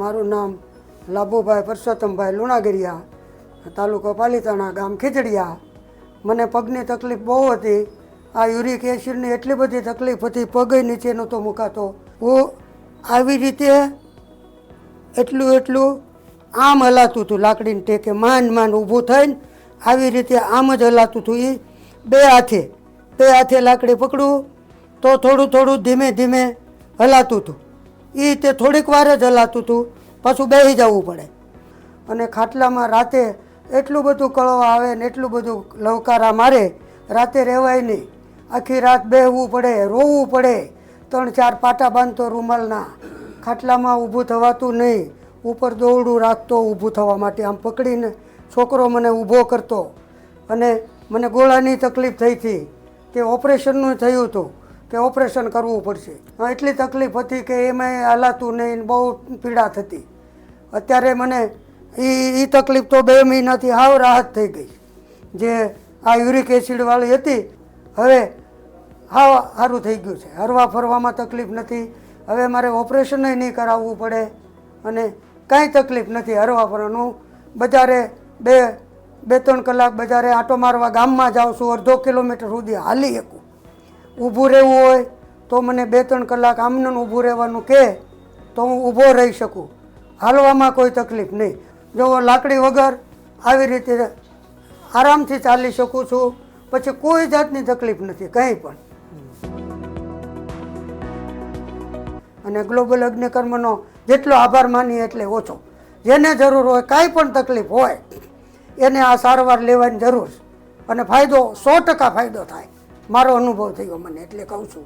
મારું નામ લાભુભાઈ પરસોત્તમભાઈ લુણાગરિયા, તાલુકો પાલીતાણા ગામ ખીચડિયા મને પગની તકલીફ બહુ હતી. આ યુરિક એસિડની એટલી બધી તકલીફ હતી પગ નીચે નહોતો મુકાતો. હું આવી રીતે એટલું એટલું આમ હલાતું હતું, લાકડીને ટેકે માંડ માંડ ઊભું થઈને આવી રીતે આમ જ હલાતું હતું એ બે હાથે. બે હાથે લાકડી પકડું તો થોડું થોડું ધીમે ધીમે હલાતું હતું. એ તે થોડીક વાર જ હલાતું હતું પાછું બેસી જવું પડે. અને ખાટલામાં રાતે એટલું બધું કળવા આવે ને એટલું બધું લવકારા મારે, રાતે રહેવાય નહીં. આખી રાત બેહવું પડે, રોવું પડે. ત્રણ ચાર પાટા બાંધતો રૂમાલના. ખાટલામાં ઊભું થવાતું નહીં. ઉપર દોરડું રાખતો ઊભું થવા માટે. આમ પકડીને છોકરો મને ઊભો કરતો. અને મને ગોળાની તકલીફ થઈ હતી. કે ઓપરેશનનું થયું હતું. કે ઓપરેશન કરવું પડશે. એટલી તકલીફ હતી કે એમાં હલાતું નહીં બહુ પીડા થતી. અત્યારે મને એ એ તકલીફ તો બે મહિનાથી હાવ રાહત થઈ ગઈ. જે આ યુરિક એસિડવાળી હતી, હવે હાવ સારું થઈ ગયું છે. હરવા ફરવામાં તકલીફ નથી. હવે મારે ઓપરેશન નહીં કરાવવું પડે અને કાંઈ તકલીફ નથી હરવા ફરવાનું. બજારે બે બે, ત્રણ કલાક બજારે આંટો મારવા ગામમાં જાઉં છું, અડધો કિલોમીટર સુધી હાલી શકું. ઊભું રહેવું હોય તો મને બે ત્રણ કલાક આમને ઊભું રહેવાનું કહે તો હું ઊભો રહી શકું. હાલવામાં કોઈ તકલીફ નહીં. જો લાકડી વગર આવી રીતે આરામથી ચાલી શકું છું, પછી કોઈ જાતની તકલીફ નથી, કંઈ પણ. અને ગ્લોબલ અગ્નિકર્મનો જેટલો આભાર માનીએ એટલે ઓછો. જેને જરૂર હોય, કાંઈ પણ તકલીફ હોય, એને આ સારવાર લેવાની જરૂર અને ફાયદો સો ટકા ફાયદો થાય. મારો અનુભવ થયો મને એટલે કહું છું.